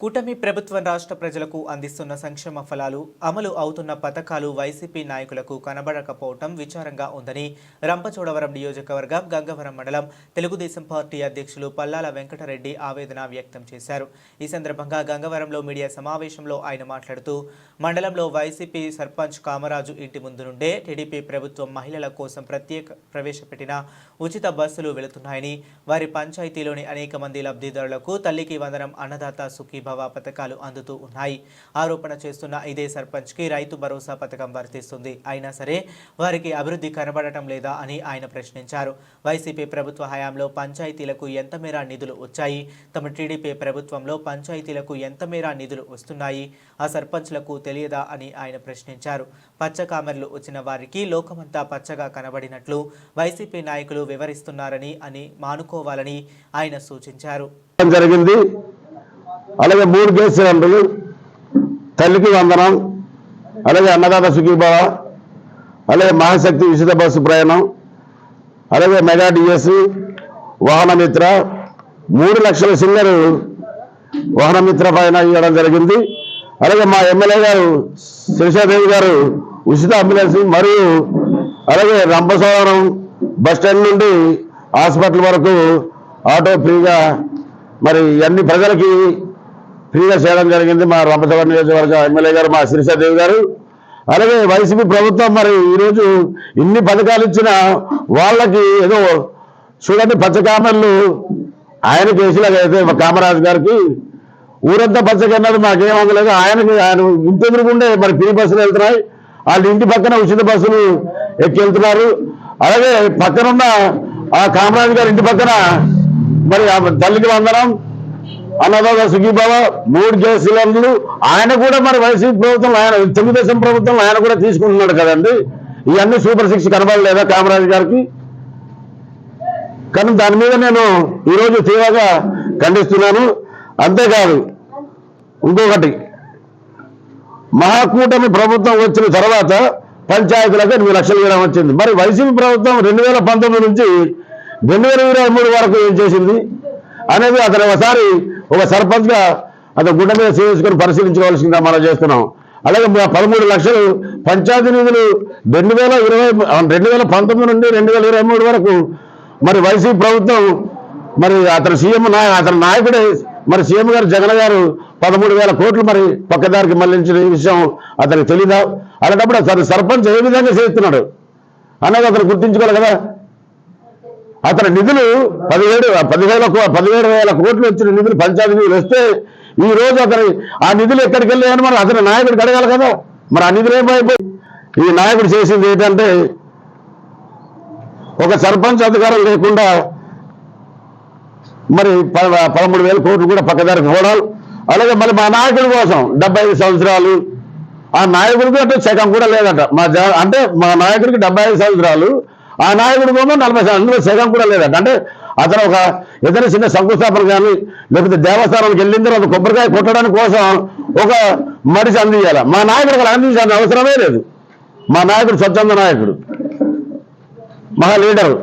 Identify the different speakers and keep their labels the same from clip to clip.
Speaker 1: కూటమి ప్రభుత్వం రాష్ట్ర ప్రజలకు అందిస్తున్న సంక్షేమ ఫలాలు అమలు అవుతున్న పథకాలు వైసీపీ నాయకులకు కనబడకపోవటం విచారంగా ఉందని రంపచోడవరం నియోజకవర్గం గంగవరం మండలం తెలుగుదేశం పార్టీ అధ్యక్షులు పల్లాల వెంకటరెడ్డి ఆవేదన వ్యక్తం చేశారు. ఈ సందర్భంగా గంగవరంలో మీడియా సమావేశంలో ఆయన మాట్లాడుతూ మండలంలో వైసీపీ సర్పంచ్ కామరాజు ఇంటి ముందు నుండే టీడీపీ ప్రభుత్వం మహిళల కోసం ప్రత్యేక ప్రవేశపెట్టిన ఉచిత బస్సులు వెళుతున్నాయని వారి పంచాయతీలోని అనేక మంది లబ్ధిదారులకు తల్లికి వందనం అన్నదాత సుఖీభవ పథకాలు అందుతూ ఉన్నాయి. ఆరోపణ చేస్తున్న ఇదే సర్పంచ్కి రైతు భరోసా పథకం వర్తిస్తుంది. అయినా సరే వారికి అభివృద్ధి కనబడటం లేదా అని ఆయన ప్రశ్నించారు. వైసీపీ ప్రభుత్వ హయాంలో పంచాయతీలకు ఎంత మేర నిధులు వచ్చాయి? తమ టీడీపీ ప్రభుత్వంలో పంచాయతీలకు ఎంత మేర నిధులు వస్తున్నాయి? ఆ సర్పంచ్లకు తెలియదా అని ఆయన ప్రశ్నించారు. పచ్చకామెర్లు వచ్చిన వారికి లోకమంతా పచ్చగా కనబడినట్లు వైసీపీ నాయకులు వివరిస్తున్నారని అని మానుకోవాలని ఆయన సూచించారు.
Speaker 2: జరిగింది? అలాగే మూడు గ్యాస్ సిలిండర్లు తల్లికి వందనం అలాగే అన్నదాత సుఖీభావ అలాగే మహాశక్తి ఉచిత బస్సు ప్రయాణం అలాగే మెగా డిఎస్ వాహన మిత్ర మూడు లక్షల సింగర్ వాహన మిత్ర పైన ఇవ్వడం జరిగింది. అలాగే మా ఎమ్మెల్యే గారు శిరీషాదేవి గారు ఉచిత అంబులెన్స్ మరియు అలాగే రంపసవరం బస్ స్టాండ్ నుండి హాస్పిటల్ వరకు ఆటో ఫ్రీగా మరి అన్ని ప్రజలకి ఫ్రీగా చేయడం జరిగింది మా రంపచవరం నియోజకవర్గ ఎమ్మెల్యే గారు మా శిరీషాదేవి గారు. అలాగే వైసీపీ ప్రభుత్వం మరి ఈరోజు ఇన్ని పథకాలు ఇచ్చిన వాళ్ళకి ఏదో చూడండి పచ్చకామర్లు ఆయన కేసులాగా అయితే కామరాజు గారికి ఊరంతా పచ్చకన్నది మాకేం అందలేదు ఆయనకి ఆయన ఇంటి ఎదురుకుండే మరి ఫ్రీ బస్సులు వెళ్తున్నాయి. వాళ్ళ ఇంటి పక్కన ఉచిత బస్సులు ఎక్కి వెళ్తున్నారు అలాగే పక్కనున్న ఆ కామరాజు గారి ఇంటి పక్కన మరి ఆ తల్లికి వందనం అన్నదాత సుఖీబాబా మూడు గ్యాస్ సిలిండర్లు ఆయన కూడా మరి వైసీపీ ప్రభుత్వం ఆయన తెలుగుదేశం ప్రభుత్వం ఆయన కూడా తీసుకుంటున్నాడు కదండి. ఇవన్నీ సూపర్ సిక్స్ కనబడలేదా కామరాజు గారికి? కానీ దాని మీద నేను ఈరోజు తీవ్రంగా ఖండిస్తున్నాను. అంతేకాదు ఇంకొకటి మహాకూటమి ప్రభుత్వం వచ్చిన తర్వాత పంచాయతీలకు ఎనిమిది లక్షలు ఇవ్వడం వచ్చింది. మరి వైసీపీ ప్రభుత్వం రెండు వేల పంతొమ్మిది నుంచి రెండు వేల ఇరవై మూడు వరకు ఏం చేసింది? అనేది అతను ఒకసారి ఒక సర్పంచ్గా అతను గుండె మీద చేసుకొని పరిశీలించుకోవాల్సిందిగా మనం చేస్తున్నాం. అలాగే పదమూడు లక్షలు పంచాయతీ నిధులు రెండు వేల ఇరవై రెండు వేల పంతొమ్మిది నుండి రెండు వేల ఇరవై మూడు వరకు మరి వైసీపీ ప్రభుత్వం మరి అతను సీఎం నాయ అతని నాయకుడే. మరి సీఎం గారు జగన్ గారు పదమూడు వేల కోట్లు మరి పక్కదారికి మళ్ళించిన విషయం అతనికి తెలీదా? అలాంటప్పుడు అతను సర్పంచ్ ఏ విధంగా చేస్తున్నాడు? అన్నది అతను గుర్తించుకోవాలి కదా. అతని నిధులు పదిహేడు పదివేల కో- పదిహేడు వేల కోట్లు వచ్చిన నిధులు పంచాయతీ నిధులు వస్తే ఈ రోజు అతని ఆ నిధులు ఎక్కడికి వెళ్ళాయని మరి అతని నాయకుడికి అడగాలి కదా. మరి ఆ నిధులు ఏమైపోయి ఈ నాయకుడు చేసింది ఏంటంటే ఒక సర్పంచ్ అధికారం లేకుండా మరి పదమూడు వేల కోట్లు కూడా పక్కదారికి పోవడాలు. అలాగే మరి మా నాయకుడి కోసం డెబ్బై ఐదు సంవత్సరాలు ఆ నాయకుడికి అంటే సగం కూడా లేదట. మా అంటే మా నాయకుడికి డెబ్బై ఐదు సంవత్సరాలు ఆ నాయకుడు ఏమో నలభై అందులో సగం కూడా లేదంట. అంటే అతను ఒక ఏదైనా చిన్న శంకుస్థాపన కానీ లేకపోతే దేవస్థానానికి వెళ్ళిన తర్వాత కొబ్బరికాయ కొట్టడానికి కోసం ఒక మనిషి అందించాలి మా నాయకుడు అక్కడ అందించాల్సిన అవసరమే లేదు. మా నాయకుడు స్వచ్ఛంద నాయకుడు. మా లీడరు.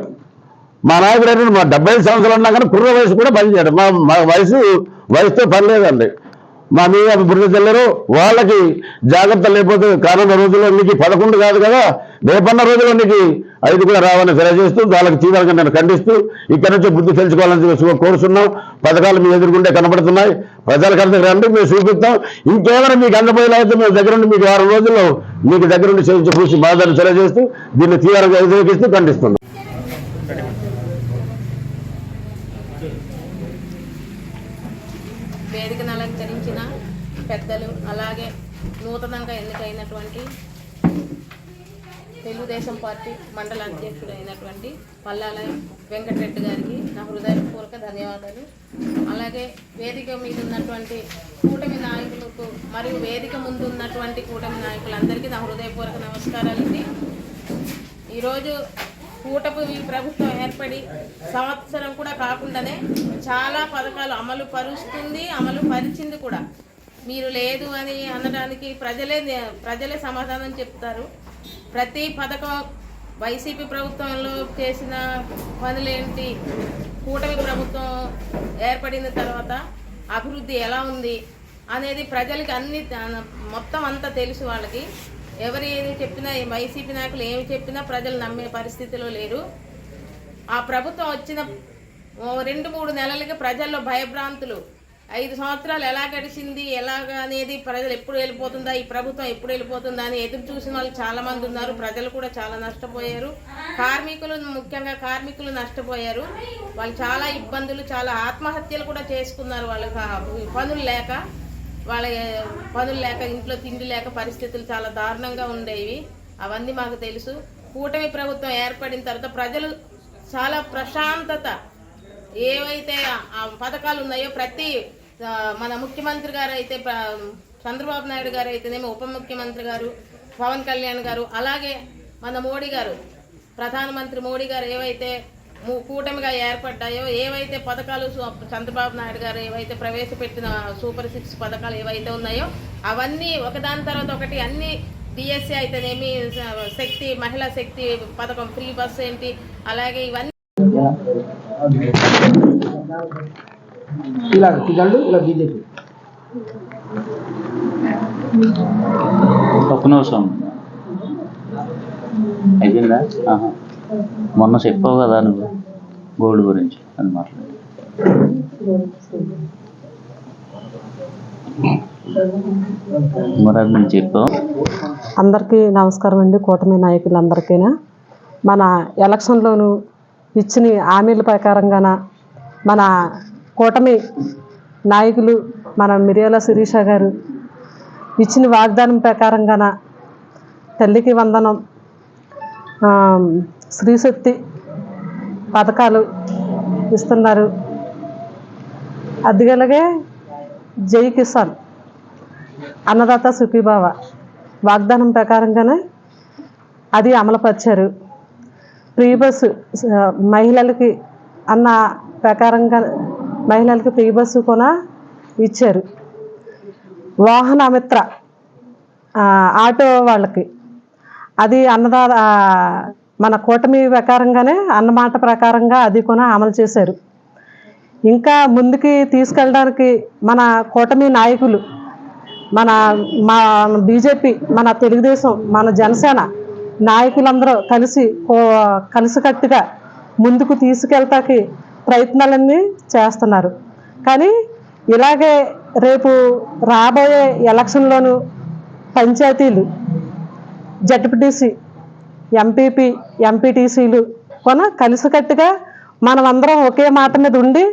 Speaker 2: మా నాయకుడు ఏంటంటే మా డెబ్బై సంవత్సరాలు ఉన్నా కానీ కుర్ర వయసు కూడా పనిచేయడం మా మా వయసు వయసుతో పని లేదండి మా మీద బురద చెల్లరు. వాళ్ళకి జాగ్రత్త లేకపోతే కానున్న రోజుల్లో నీకు పదకొండు కాదు కదా. రేపన్న రోజుల్లో నీకు ఐదు కూడా రావాలని తెలియజేస్తూ వాళ్ళకి తీవ్రంగా నేను ఖండిస్తూ ఇక్కడి నుంచి బుద్ధి తెలుసుకోవాలని చెప్పి కోరుతున్నాం పథకాలు మీ ఎదుర్కొంటే కనబడుతున్నాయి. ప్రజలకు అందరికి రండి మేము చూపిస్తాం. ఇంకేమైనా మీకు అందపోయేలా అయితే మేము దగ్గరుండి మీకు వారం రోజుల్లో మీకు దగ్గరుండి చేయించి చూసి బాధను తెలియజేస్తూ దీన్ని తీవ్రంగా వ్యతిరేకిస్తూ ఖండిస్తున్నాం.
Speaker 3: వేదికను అలంకరించిన పెద్దలు అలాగే నూతనంగా ఎన్నికైనటువంటి తెలుగుదేశం పార్టీ మండల అధ్యక్షుడు అయినటువంటి పల్లాల వెంకటరెడ్డి గారికి నా హృదయపూర్వక ధన్యవాదాలు. అలాగే వేదిక మీద ఉన్నటువంటి కూటమి నాయకులకు మరియు వేదిక ముందు ఉన్నటువంటి కూటమి నాయకులందరికీ నా హృదయపూర్వక నమస్కారాలండి ఈరోజు కూటమి ప్రభుత్వం ఏర్పడి సంవత్సరం కూడా కాకుండానే చాలా పథకాలు అమలు పరుస్తుంది అమలు పరిచింది కూడా. మీరు లేదు అని అనడానికి ప్రజలే ప్రజలే సమాధానం చెప్తారు. ప్రతి పథకం వైసీపీ ప్రభుత్వంలో చేసిన పనులేంటి? కూటమి ప్రభుత్వం ఏర్పడిన తర్వాత అభివృద్ధి ఎలా ఉంది అనేది ప్రజలకి అన్ని మొత్తం అంతా తెలుసు వాళ్ళకి. ఎవరు ఏది చెప్పినా వైసీపీ నాయకులు ఏమి చెప్పినా ప్రజలు నమ్మే పరిస్థితిలో లేరు. ఆ ప్రభుత్వం వచ్చిన ఓ రెండు మూడు నెలలకి ప్రజల్లో భయభ్రాంతులు ఐదు సంవత్సరాలు ఎలా గడిచింది ఎలాగ అనేది ప్రజలు ఎప్పుడు వెళ్ళిపోతుందా ఈ ప్రభుత్వం ఎప్పుడు వెళ్ళిపోతుందా అని ఎదురు చూసిన వాళ్ళు చాలా మంది ఉన్నారు. ప్రజలు కూడా చాలా నష్టపోయారు. కార్మికులు ముఖ్యంగా కార్మికులు నష్టపోయారు. వాళ్ళు చాలా ఇబ్బందులు చాలా ఆత్మహత్యలు కూడా చేసుకున్నారు వాళ్ళకి పనులు లేక. వాళ్ళ పనులు లేక ఇంట్లో తిండి లేక పరిస్థితులు చాలా దారుణంగా ఉండేవి. అవన్నీ మాకు తెలుసు. కూటమి ప్రభుత్వం ఏర్పడిన తర్వాత ప్రజలు చాలా ప్రశాంతత ఏవైతే ఆ పథకాలు ఉన్నాయో ప్రతి మన ముఖ్యమంత్రి గారు అయితే చంద్రబాబు నాయుడు గారు అయితేనేమో ఉప ముఖ్యమంత్రి గారు పవన్ కళ్యాణ్ గారు అలాగే మన మోడీ గారు ప్రధానమంత్రి మోడీ గారు ఏవైతే కూటమిగా ఏర్పడ్డాయో ఏవైతే పథకాలు చంద్రబాబు నాయుడు గారు ఏవైతే ప్రవేశపెట్టిన సూపర్ సిక్స్ పథకాలు ఏవైతే ఉన్నాయో అవన్నీ ఒకదాని తర్వాత ఒకటి అన్ని డిఎస్సి అయితేనేమి శక్తి మహిళా శక్తి పథకం ఫ్రీ బస్ ఏంటి అలాగే ఇవన్నీ
Speaker 4: ఇలా కుజాళ్ళు ఇలా బీజేపీ
Speaker 5: ఒక్క నిమిషం అయిపోయిందా? ఆహా. మొన్న చెప్పావు కదా నువ్వు గోల్డ్ గురించి అది మాట్లాడు
Speaker 6: అందరికీ నమస్కారం అండి. కూటమి నాయకులందరికీనా. మన ఎలక్షన్లోను ఇచ్చిన హామీల ప్రకారంగాన మన కూటమి నాయకులు మన మిర్యాల శిరీష గారు ఇచ్చిన వాగ్దానం ప్రకారంగాన తల్లికి వందనం శ్రీశక్తి స్త్రీశక్తి పథకాలు ఇస్తున్నారు. అదిగలగే జై కిసాన్ అన్నదాత సుఖీభావ వాగ్దానం ప్రకారంగానే అది అమలుపరిచారు. ఫ్రీ బస్సు మహిళలకి అన్న ప్రకారంగా మహిళలకి ఫ్రీ బస్సు కూడా ఇచ్చారు. వాహన మిత్ర ఆటో వాళ్ళకి. అది అన్నదా మన కూటమి ప్రకారంగానే అన్నమాట ప్రకారంగా అది కూడా అమలు చేశారు. ఇంకా ముందుకి తీసుకెళ్ళడానికి మన కూటమి నాయకులు మన మా బీజేపీ మన తెలుగుదేశం మన జనసేన నాయకులందరూ కలిసి కలిసికట్టుగా ముందుకు తీసుకెళ్తాకి ప్రయత్నాలన్నీ చేస్తున్నారు. కానీ ఇలాగే రేపు రాబోయే ఎలక్షన్లోనూ పంచాయతీలు జడ్పీటీసీ ఎంపీపీ ఎంపీటీసీలు కొన కలిసికట్టుగా మనమందరం ఒకే మాట మీద ఉండి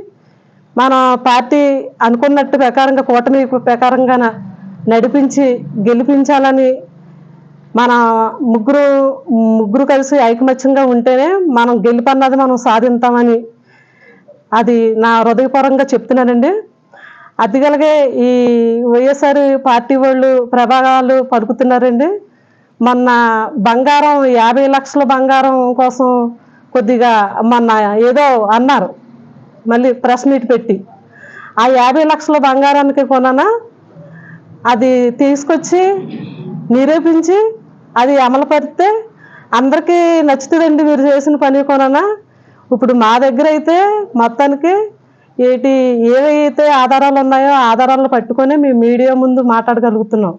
Speaker 6: మన పార్టీ అనుకున్నట్టు ప్రకారంగా కూటమి ప్రకారంగా నడిపించి గెలిపించాలని మన ముగ్గురు ముగ్గురు కలిసి ఐకమత్యంగా ఉంటేనే మనం గెలుపన్నది మనం సాధిస్తామని అది నా హృదయపరంగా చెప్తున్నానండి. అదిగలగే ఈ వైఎస్ఆర్ పార్టీ వాళ్ళు ప్రభావాలు పలుకుతున్నారండి. మొన్న బంగారం యాభై లక్షల బంగారం కోసం కొద్దిగా మొన్న ఏదో అన్నారు. మళ్ళీ ప్రెస్ మీట్ పెట్టి. ఆ యాభై లక్షల బంగారానికి కొననా అది తీసుకొచ్చి నిరూపించి అది అమలు పరిస్తే అందరికీ నచ్చుతుందండి మీరు చేసిన పని కొననా ఇప్పుడు మా దగ్గర అయితే మొత్తానికి ఏటి ఏవైతే ఆధారాలు ఉన్నాయో ఆధారాలను పట్టుకొని మేము మీడియా ముందు మాట్లాడగలుగుతున్నాం.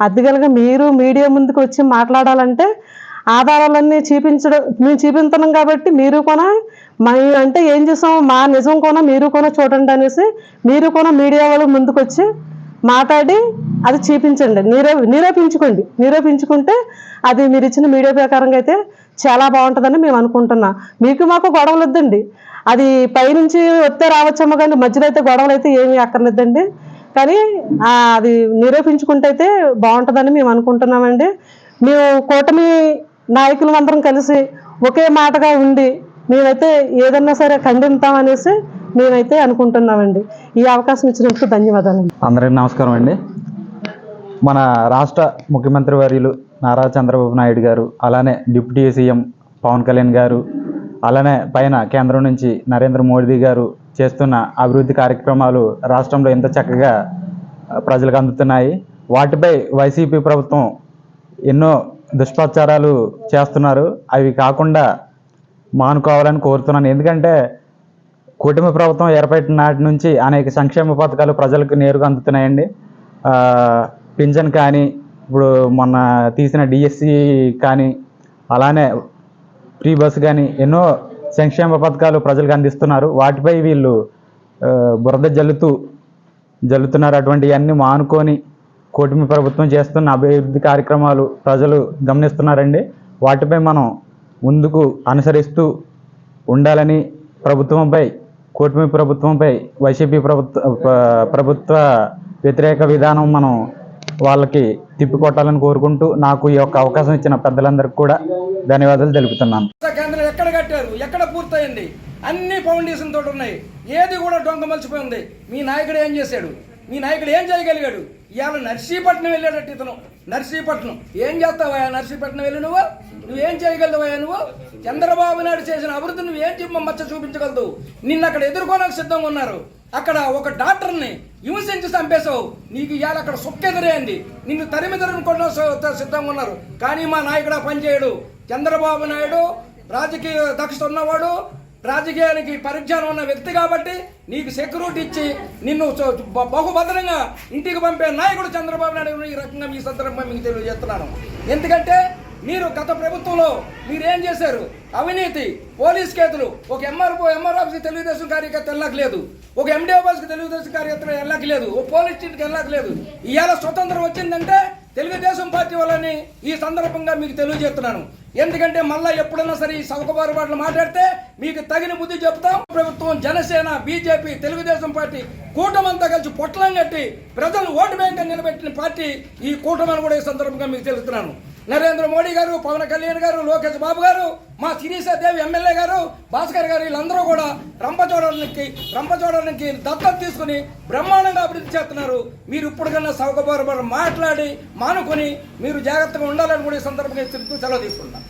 Speaker 6: అద్దెగలగా మీరు మీడియా ముందుకు వచ్చి మాట్లాడాలంటే ఆధారాలన్నీ చూపించడం మేము చూపించున్నాం కాబట్టి మీరు కూడా మా అంటే ఏం చేసాము మా నిజం కూడా మీరు కూడా చూడండి అనేసి మీరు కూడా మీడియా వాళ్ళు ముందుకు వచ్చి మాట్లాడి అది చూపించండి. నిరూ నిరూపించుకోండి. నిరూపించుకుంటే అది మీరు ఇచ్చిన మీడియా ప్రకారంగా అయితే చాలా బాగుంటుందని మేము అనుకుంటున్నాం. మీకు మాకు గొడవలు వద్దండి అది పైనుంచి వస్తే రావచ్చమ్మ కానీ మధ్యలో అయితే గొడవలు అయితే ఏమీ అక్కర్లేదండి. కానీ అది నిరూపించుకుంటే అయితే బాగుంటుందని మేము అనుకుంటున్నామండి. మేము కూటమి నాయకులు అందరం కలిసి ఒకే మాటగా ఉండి మేమైతే ఏదన్నా సరే ఖండిస్తామనేసి మేమైతే అనుకుంటున్నామండి ఈ అవకాశం ఇచ్చినందుకు ధన్యవాదాలండి
Speaker 7: అందరికీ నమస్కారం అండి. మన రాష్ట్ర ముఖ్యమంత్రి వర్యులు నారా చంద్రబాబు నాయుడు గారు అలానే డిప్యూటీ సీఎం పవన్ కళ్యాణ్ గారు అలానే పైన కేంద్రం నుంచి నరేంద్ర మోడీ గారు చేస్తున్న అభివృద్ధి కార్యక్రమాలు రాష్ట్రంలో ఎంత చక్కగా ప్రజలకు అందుతున్నాయి. వాటిపై వైసీపీ ప్రభుత్వం ఎన్నో దుష్ప్రచారాలు చేస్తున్నారు. అవి కాకుండా మానుకోవాలని కోరుతున్నాను. ఎందుకంటే కూటమి ప్రభుత్వం ఏర్పడిన నాటి నుంచి అనేక సంక్షేమ పథకాలు ప్రజలకు నేరుగా అందుతున్నాయండి. పింఛన్ కానీ ఇప్పుడు మొన్న తీసిన డిఎస్సి కానీ అలానే ఫ్రీ బస్ కానీ ఎన్నో సంక్షేమ పథకాలు ప్రజలకు అందిస్తున్నారు. వాటిపై వీళ్ళు బురద జల్లుతూ జల్లుతున్నారు. అటువంటివన్నీ మానుకొని కూటమి ప్రభుత్వం చేస్తున్న అభివృద్ధి కార్యక్రమాలు ప్రజలు గమనిస్తున్నారండి. వాటిపై మనం ముందుకు అనుసరిస్తూ ఉండాలని ప్రభుత్వంపై కూటమి ప్రభుత్వంపై వైసీపీ ప్రభుత్వ ప్రభుత్వ వ్యతిరేక విధానం మనం వాళ్ళకి తిప్పికొట్టాలని కోరుకుంటూ నాకు ఈ యొక్క అవకాశం ఇచ్చిన పెద్దలందరికీ కూడా ధన్యవాదాలు తెలుపుతున్నాను.
Speaker 4: కేంద్రం ఎక్కడ కట్టారు? ఎక్కడ పూర్తయింది? అన్ని ఫౌండేషన్ తోటి ఉన్నాయి. ఏది కూడా డొంక మలిచిపోయి ఉంది మీ నాయకుడు ఏం చేశాడు? మీ నాయకుడు ఏం చేయగలిగాడు? ఇవాళ నర్సీపట్నం వెళ్ళాడట ఇతను. నర్సీపట్నం. ఏం చేస్తావా నర్సీపట్నం వెళ్ళి నువ్వు? నువ్వేం చేయగలవా నువ్వు? చంద్రబాబు నాయుడు చేసిన అభివృద్ధి నువ్వు ఏం చెప్ప మచ్చ చూపించగలదు నిన్ను అక్కడ ఎదుర్కోనకు సిద్ధంగా ఉన్నారు. అక్కడ ఒక డాక్టర్ని హింసించి చంపేశావు. నీకు ఇవాళ అక్కడ సుక్కెదిరేయండి నిన్ను తరిమి తరుముకోవడం సిద్ధంగా ఉన్నారు. కానీ మా నాయకుడు ఆ పని చేయడు. చంద్రబాబు నాయుడు రాజకీయ దక్షత ఉన్నవాడు. రాజకీయానికి పరిజ్ఞానం ఉన్న వ్యక్తి కాబట్టి నీకు సెక్యూరిటీ ఇచ్చి నిన్ను బహుభద్రంగా ఇంటికి పంపే నాయకుడు చంద్రబాబు నాయుడు ఈ రకంగా మీ సందర్భంగా మీకు తెలియజేస్తున్నాను. ఎందుకంటే మీరు గత ప్రభుత్వంలో మీరేం చేశారు? అవినీతి పోలీస్ కేసులు ఒక ఎంఆర్ఓ ఎంఆర్ ఆఫీస్కి తెలుగుదేశం కార్యకర్త వెళ్ళకలేదు ఒక ఎండి ఆఫీస్కి తెలుగుదేశం కార్యకర్త వెళ్ళకలేదు ఓ పోలీస్ స్టేషన్కి వెళ్ళకలేదు ఇవాళ స్వతంత్రం వచ్చిందంటే తెలుగుదేశం పార్టీ వాళ్ళని ఈ సందర్భంగా మీకు తెలియజేస్తున్నాను. ఎందుకంటే మళ్ళా ఎప్పుడైనా సరే ఈ సౌకబారు మాటలు మాట్లాడితే మీకు తగిన బుద్ధి చెప్తాం. ప్రభుత్వం జనసేన బీజేపీ తెలుగుదేశం పార్టీ కూటమంతా కలిసి పొట్లం కట్టి ప్రజలు ఓటు బ్యాంక్ నిలబెట్టిన పార్టీ ఈ కూటమని కూడా ఈ సందర్భంగా మీకు తెలుస్తున్నాను నరేంద్ర మోడీ గారు పవన్ కళ్యాణ్ గారు లోకేష్ బాబు గారు మా శిరీష దేవి ఎమ్మెల్యే గారు భాస్కర్ గారు వీళ్ళందరూ కూడా రంపచోడడానికి రంపచోడడానికి దత్తత తీసుకుని బ్రహ్మాండంగా అభివృద్ధి చేస్తున్నారు. మీరు ఇప్పుడు కన్నా సౌకబారు మాట్లాడి మానుకొని మీరు జాగ్రత్తగా ఉండాలని కూడా ఈ సందర్భంగా చెప్తూ సెలవు తీసుకుంటాం